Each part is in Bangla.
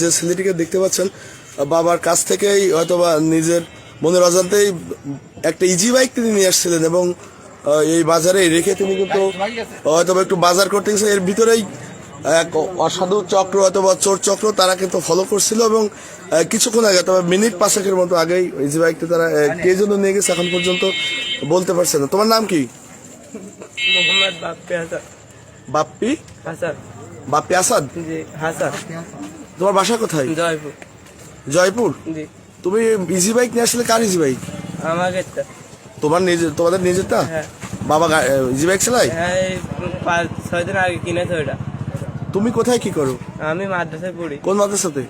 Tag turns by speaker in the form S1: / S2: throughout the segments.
S1: যে ছেলেটিকে দেখতে পাচ্ছেন বাবার কাছ থেকেই হয়তোবা নিজের মনের অজান্তেই একটা ইজি বাইক তিনি নিয়ে আসছিলেন এবং এই বাজারে রেখে তিনি কিন্তু হয়তোবা একটু বাজার করতে গেছে। এর ভিতরেই এক অসাধু চক্র অথবা চোর চক্র তারা কিন্তু ফলো করছিল এবং কিছুক্ষণ আগে তবে মিনিট পাঁচেকের মতো আগেই ইজি বাইকটি তারা কে জন্য নিয়ে গেছে এখন পর্যন্ত বলতে পারছে না। তোমার নাম কি?
S2: মোহাম্মদ বাপ্পি হাসান
S1: বাপ্পি?
S2: হাসান।
S1: বাপ্পি আসাদ?
S2: জি হাসান।
S1: তোমার বাসা কোথায়?
S2: জয়পুর।
S1: জয়পুর? তুমি ইজি বাইক নিয়ে আসলে কার ইজি বাইক
S2: আমাকে তো
S1: তোমার নিজের তোমাদের নিজেরটা?
S2: হ্যাঁ।
S1: বাবা ইজি বাইক চালাই
S2: হ্যাঁ পাঁচ ছয় দিন আগে কিনেছে ওটা
S1: তুমি কোথায় কি করো?
S2: আমি মাদ্রাসায় পড়ি।
S1: কোন মাদ্রাসাতে?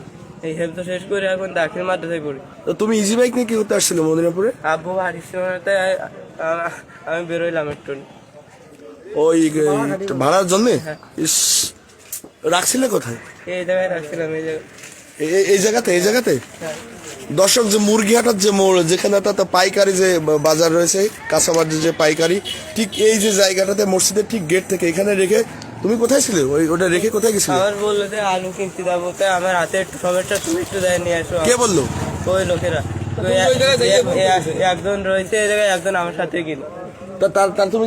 S2: এই হেলথ শেষ করে এখন দাখিল মাদ্রাসায় পড়ি।
S1: তো তুমি ইজি বাইক নিয়ে কি করতে আসছিলে মদিনাপুরে?
S2: আব্বু বাড়ির সময়তে আমি বেরোইলাম একটু
S1: ওই ভাড়ার জন্য?
S2: হ্যাঁ।
S1: ইস রাখছিলে কোথায়?
S2: এই জায়গায় রাখছিলাম এই জায়গায়।
S1: এই জায়গাতে এই জায়গাতে?
S2: হ্যাঁ।
S1: দর্শক যে মুরগিহাটার যে মোড় যেখানে একটা পাইকারি যে বাজার রয়েছে কাঁচাবাজার যে পাইকারি ঠিক এই যে জায়গাটাতে মসজিদের ঠিক গেট থেকে এখানে রেখে তুমি কোথায় ছিলে? ওই ওটা রেখে কোথায় গেছিলে?
S2: আমার বলল যে আলু কিনতে যাব। তাই আমার হাতে একটু সমস্যা তুমি একটু দেয় নিয়ে আসো।
S1: কে বলল?
S2: ওই লোকেরা। তো একজন রয়েছে এই জায়গায় একজন আমার সাথে কিনে
S1: তা তার তুমি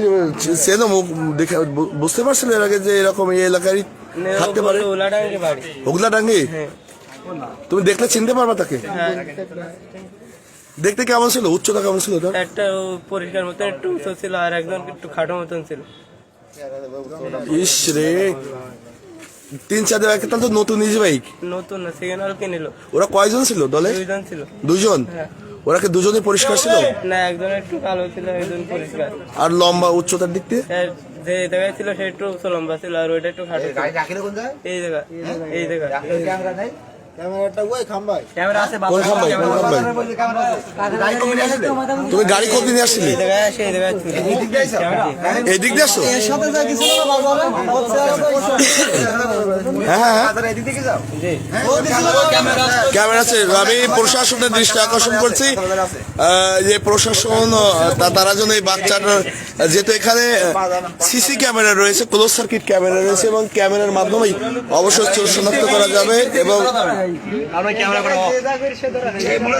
S1: চেনো মুখ দেখে বুঝতে পারছিলে এর আগে যে এরকম এই এলাকারই থাকতে পারে।
S2: বাড়ি। হ্যাঁ।
S1: তুমি দেখলে চিনতে পারবা তাকে? দেখতে কেমন ছিল? উচ্চতা কেমন ছিল
S2: একটা পরিষ্কার মতন একটু উঁচু ছিল আর একজন একটু খাটো মতন ছিল।
S1: ইস রে। তিন চার তাহলে তো নতুন ইজি বাইক
S2: নতুন না সেকেন্ড হল কিনিল
S1: ওরা কয়জন ছিল দলে?
S2: দুইজন ছিল।
S1: দুজন
S2: হ্যাঁ।
S1: ওরা কি দুজনে পরিষ্কার ছিল?
S2: না একজন একটু কালো ছিল একজন পরিষ্কার।
S1: আর লম্বা উচ্চতার দিক দিয়ে?
S2: যে জায়গায় ছিল সে একটু লম্বা ছিল আর ওইটা একটু খাটো। এই জায়গা এই জায়গা
S1: কোন কোন তুমি গাড়ি আসছিলে দিয়ে আসছো হ্যাঁ হ্যাঁ হ্যাঁ।
S2: জি।
S1: ক্যামেরা আছে। আমি প্রশাসনের দৃষ্টি আকর্ষণ করছি। যে প্রশাসন তারা যেন এই বাচ্চাটার যেহেতু এখানে সিসি ক্যামেরা রয়েছে ক্লোজ সার্কিট ক্যামেরা রয়েছে এবং ক্যামেরার মাধ্যমেই অবশ্যই চোর শনাক্ত করা যাবে এবং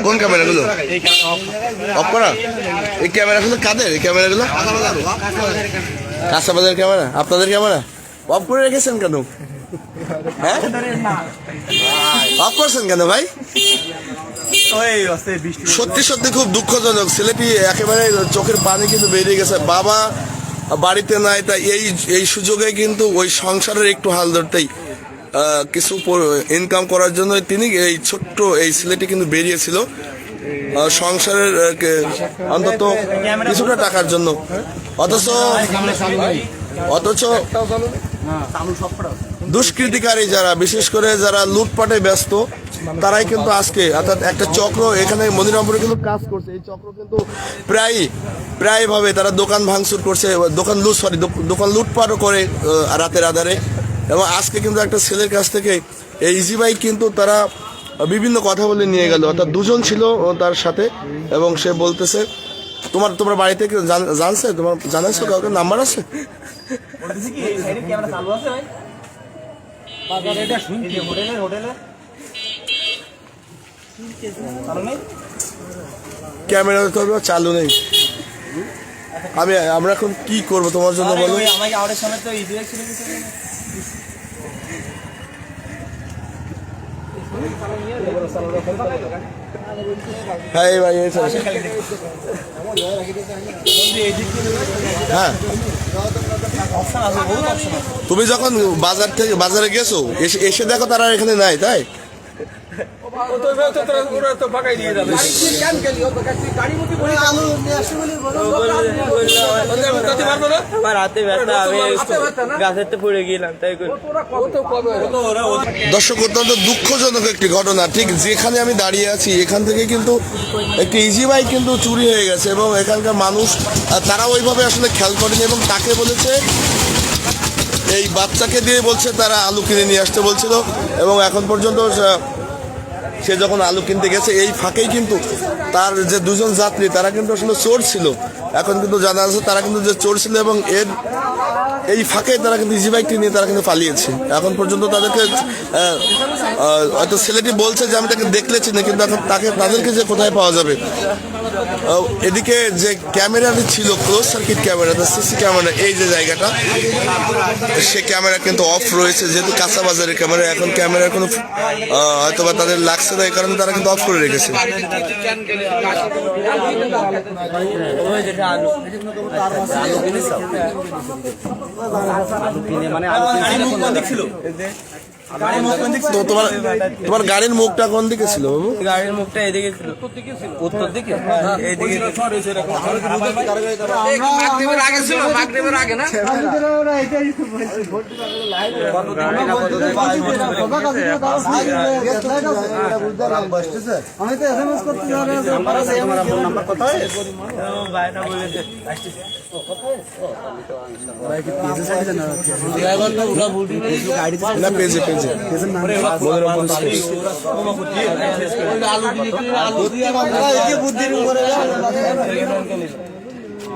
S1: কোন ক্যামেরাগুলো? অফ। করা? এই ক্যামেরাগুলো কাদের? এই ক্যামেরাগুলো? কাঁচাবাজার ক্যামেরা। আপনাদের ক্যামেরা? অফ করে রেখেছেন কেন? হ্যাঁ? অফ করছেন কেন ভাই? সত্যি সত্যি খুব দুঃখজনক। ছেলেটি একেবারে চোখের পানি কিন্তু বেরিয়ে গেছে। বাবা বাড়িতে নাই তাই এই এই সুযোগে কিন্তু ওই সংসারের একটু হাল ধরতেই কিছু ইনকাম করার জন্য তিনি এই ছোট্ট এই ছেলেটি কিন্তু বেরিয়েছিল। সংসারের অন্তত কিছুটা টাকার জন্য। অথচ অথচ দুষ্কৃতিকারী যারা, বিশেষ করে যারা লুটপাটে ব্যস্ত, তারাই কিন্তু আজকে, অর্থাৎ একটা চক্র, এখানে মনিরামপুরে কিন্তু কাজ করছে। এই চক্র কিন্তু প্রায় প্রায় ভাবে তারা দোকান ভাঙচুর করছে, দোকান লুট সরি দোকান লুটপাটও করে রাতের আধারে। এবং আজকে কিন্তু একটা ছেলের কাছ থেকে এই ইজি বাইক কিন্তু তারা বিভিন্ন কথা বলে নিয়ে গেল। অর্থাৎ দুজন ছিল তার সাথে এবং সে বলতেছে তোমার তোমার বাড়িতে কেউ জান- জানছে? তোমার জানাইছো কাউকে? নাম্বার আছে? ক্যামেরা তো চালু নেই। আমি আমরা এখন কি করব তোমার জন্য বলো
S2: আমাকে আউটের সময় তো ইজি ছিল কিছু
S1: হ্যাঁ এই ভাই হ্যাঁ। তুমি যখন বাজার থেকে, বাজারে গেছো এসে দেখো তারা এখানে নাই, তাই? দর্শক অত্যন্ত দুঃখজনক একটি ঘটনা। ঠিক যেখানে আমি দাঁড়িয়ে আছি এখান থেকে কিন্তু একটি ইজি বাইক কিন্তু চুরি হয়ে গেছে এবং এখানকার মানুষ তারা ওইভাবে আসলে খেয়াল করেনি এবং তাকে বলেছে এই বাচ্চাকে দিয়ে বলছে তারা আলু কিনে নিয়ে আসতে বলছিল এবং এখন পর্যন্ত সে- যখন আলু কিনতে গেছে, এই ফাঁকেই কিন্তু তার যে দুজন যাত্রী, তারা কিন্তু আসলে চোর ছিল। এখন কিন্তু জানা আছে, তারা কিন্তু যে চোর ছিল এবং এর এই ফাঁকে তারা কিন্তু ইজি বাইকটি নিয়ে তারা কিন্তু পালিয়েছে। এখন পর্যন্ত তাদেরকে হয়তো ছেলেটি বলছে যে, আমি তাকে দেখলে চিনি, কিন্তু এখন তাকে, তাদেরকে যে কোথায় পাওয়া যাবে? এদিকে যে ক্যামেরাটি ছিল close circuit camera CC camera, এই যে জায়গাটা, সে ক্যামেরা কিন্তু অফ রয়েছে, যেহেতু কাঁচা বাজারের ক্যামেরা, এখন ক্যামেরার কোনো হয়তো বা তাদের লাগছে না, এই কারণে তারা কিন্তু অফ করে রেখেছে। তো তোমার তোমার গাড়ির মুখটা কোন দিকে ছিল বাবু?
S2: গাড়ির মুখটা এদিকে ছিল। উত্তর দিকে? এইদিকে
S3: আমি তো এসএমএস করতে
S2: বাইরে বলেছে
S1: না পেজে পেজে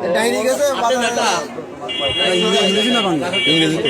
S3: ডাইনি গেছে ইংরেজি না বাংলা?
S1: ইংরেজিতে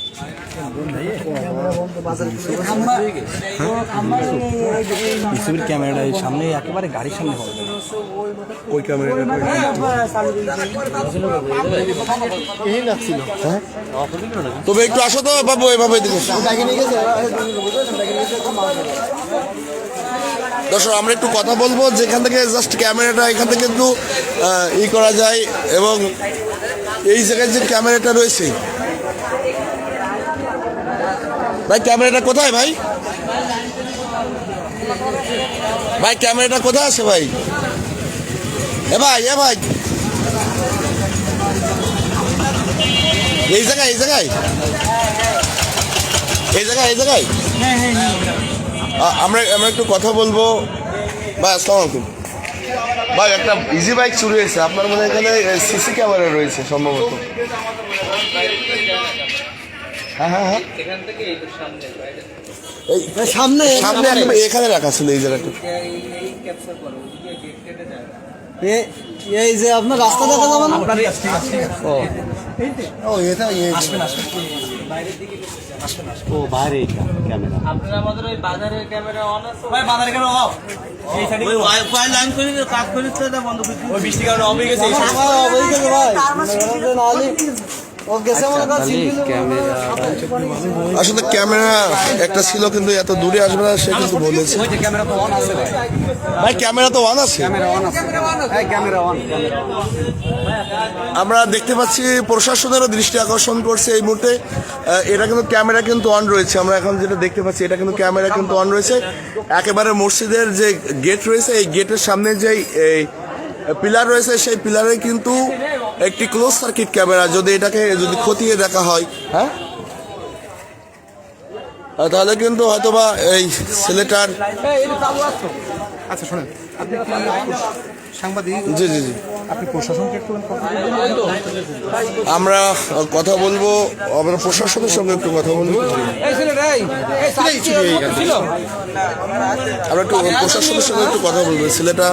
S3: পিসিবির ক্যামেরাটা এই সামনে একেবারে গাড়ির সামনে হবে।
S1: ওই ক্যামেরাটা হ্যাঁ? তবে একটু আসো তো বাবু এভাবে দর্শক আমরা একটু কথা বলব যেখান থেকে জাস্ট ক্যামেরাটা এখান থেকে কিন্তু আহ, ই করা যায় এবং এই জায়গায় যে ক্যামেরাটা রয়েছে ভাই, ক্যামেরাটা কোথায় ভাই? ভাই, ক্যামেরাটা কোথায় আছে ভাই? এ ভাই এ ভাই। এই জায়গায় এই জায়গায়? এই জায়গায় এই জায়গায়? আমরা আমরা একটু কথা বলব। ভাই, আসসালামু আলাইকুম। ভাই, একটা ইজি বাইক চুরি হয়েছে। আপনার মনে এখানে সিসি ক্যামেরা রয়েছে সম্ভবত।
S3: সামনে
S1: সামনে এখানে রাখা ছিল এই জায়গাটা।
S3: এই যে আপনার রাস্তা দেখা যাবে না? ও। এটা আসবেন ও বাইরে ক্যামেরা।
S2: আপনার আমাদের ওই বাজারের ক্যামেরা অন আছে? ভাই বাজারের ক্যামেরা অফ। এই সাইডে ওই ওয়াইফাই লাইন করে কাজ করে বন্ধ করে ওই বৃষ্টি কারণে অফ হয়ে গেছে
S3: ভাই। কর ক্যামেরা
S1: আসলে ক্যামেরা একটা ছিল কিন্তু এত দূরে আসবে না সে কিন্তু বলেছে।
S3: ক্যামেরা তো অন আছে ভাই।
S1: ক্যামেরা তো অন আছে।
S3: ক্যামেরা অন আছে। হ্যাঁ ক্যামেরা অন
S1: আমরা দেখতে পাচ্ছি প্রশাসনেরও দৃষ্টি আকর্ষণ করছে এই মুহূর্তে। এটা কিন্তু ক্যামেরা কিন্তু অন রয়েছে। আমরা এখন যেটা দেখতে পাচ্ছি এটা কিন্তু ক্যামেরা কিন্তু অন রয়েছে। একেবারে মসজিদের যে গেট রয়েছে এই গেটের সামনে যে এই পিলার রয়েছে সেই পিলারে কিন্তু একটি ক্লোজ সার্কিট ক্যামেরা যদি এটাকে যদি খতিয়ে দেখা হয় হ্যাঁ? তাহলে কিন্তু হয়তোবা এই ছেলেটার
S4: আচ্ছা শোনেন সাংবাদিক?
S1: জি জি জি।
S4: আপনি প্রশাসনকে একটু
S1: আমরা কথা বলব আমরা প্রশাসনের সঙ্গে একটু কথা বলব। আমরা একটু প্রশাসনের সঙ্গে একটু কথা বলব। ছেলেটা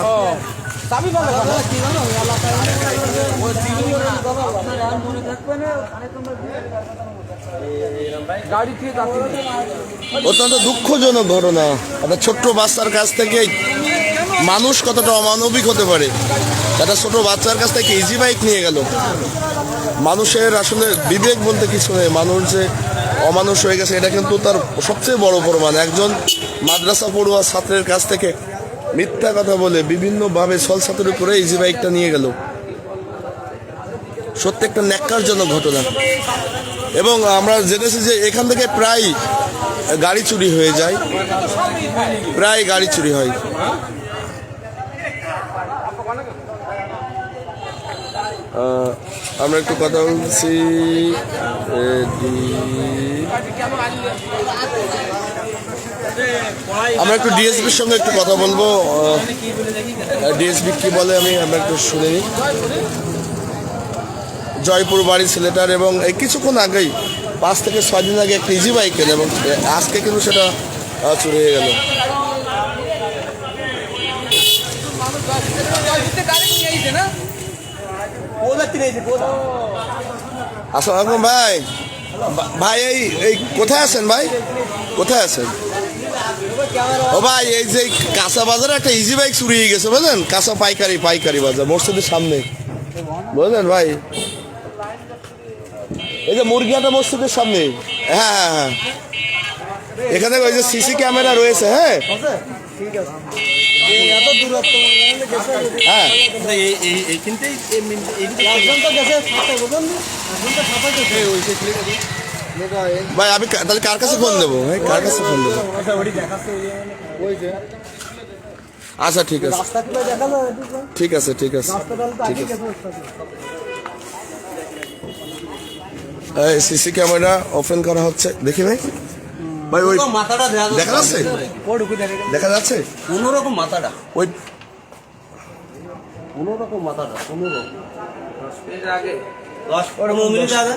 S1: অত্যন্ত দুঃখজনক ঘটনা। একটা ছোট্ট বাচ্চার কাছ থেকে মানুষ কতটা অমানবিক হতে পারে একটা ছোট বাচ্চার কাছ থেকে ইজি বাইক নিয়ে গেল। মানুষের আসলে বিবেক বলতে কিছু নেই। মানুষ যে অমানুষ হয়ে গেছে এটা কিন্তু তার সবচেয়ে বড় প্রমাণ। একজন মাদ্রাসা পড়ুয়া ছাত্রের কাছ থেকে মিথ্যা কথা বলে বিভিন্নভাবে ছল ছাত্রের করে ইজি বাইকটা নিয়ে গেল। সত্যি একটা ন্যাক্কারজনক ঘটনা। এবং আমরা জেনেছি যে এখান থেকে প্রায় গাড়ি চুরি হয়ে যায়। প্রায় গাড়ি চুরি হয়। আমরা একটু কথা বলছি। আমরা একটু ডিএসবির সঙ্গে একটু কথা বলব। ডিএসবি কি বলে আমি আমরা একটু শুনে নিই। জয়পুর বাড়ি সিলেটার এবং এই কিছুক্ষণ আগেই, পাঁচ থেকে ছয় দিন আগে একটা ইজি বাইকের এবং আজকে কিন্তু সেটা চুরি হয়ে গেল। আসসালামু ভাই। ভাই এই কোথায় আছেন ভাই? কোথায় আছেন? ও ভাই এই যে কাঁচা বাজারে একটা ইজি বাইক চুরি হয়ে গেছে বুঝলেন? কাঁচা পাইকারি পাইকারি বাজার মসজিদের সামনে। বুঝলেন ভাই? এই যে মুরগিয়াটা মসজিদের সামনে। হ্যাঁ হ্যাঁ হ্যাঁ। এখানে ওই যে সিসি ক্যামেরা রয়েছে হ্যাঁ?
S3: ঠিক আছে এই এত দূরত্ব
S1: হ্যাঁ ভাই আমি তাহলে কার কাছে ফোন দেবো? ভাই কার কাছে ফোন দেবো? আচ্ছা ঠিক আছে? ঠিক আছে ঠিক আছে।
S3: আগে সাথে।
S1: এই সিসি ক্যামেরা ওপেন করা হচ্ছে। দেখি ভাই। ভাই ওই
S2: মাথাটা
S1: দেখা যাচ্ছে। দেখা যাচ্ছে?
S2: কোনোরকম মাথাটা।
S1: ওই
S2: কোনোরকম মাথাটা কোনোরকম দশ পনেরো মিনিট আগে।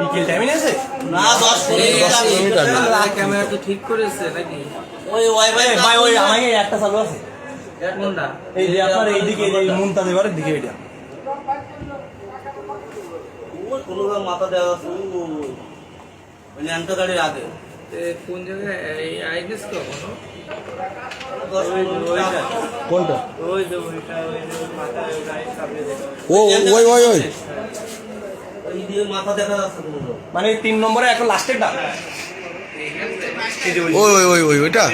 S4: বিকেল টাইমে আছে
S2: না দশ মিনিট।
S5: ক্যামেরা তো ঠিক করেছে নাকি?
S2: ওই ওয়াইফাই
S4: ভাই ওই আমাকে একটা চালু আছে।
S5: কোনটা
S4: এই যে আপনার এইদিকে এই মুমতাজ এবারের দিকে এটা।
S2: কোনো মাথা দেওয়া যাচ্ছে ওই ল্যাংটা গাড়ির আগে।
S5: এ, কোন জায়গায়? এই আইডিস তো।
S1: কোনটা?
S5: ওই যে ওইটা ওই ওই গাড়ির সামনে।
S1: ও ওই ওই ওই।
S4: মানে তিন নম্বরে এখন লাস্টের ডাক
S1: ওই ওই ওই ওই ওইটা?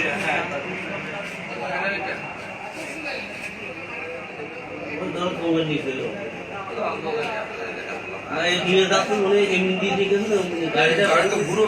S2: না এই দিয়ে দাঁত মনে এমনি দিয়ে দিয়ে গেছে না, গাড়িটা গাড়িটা ঘুরো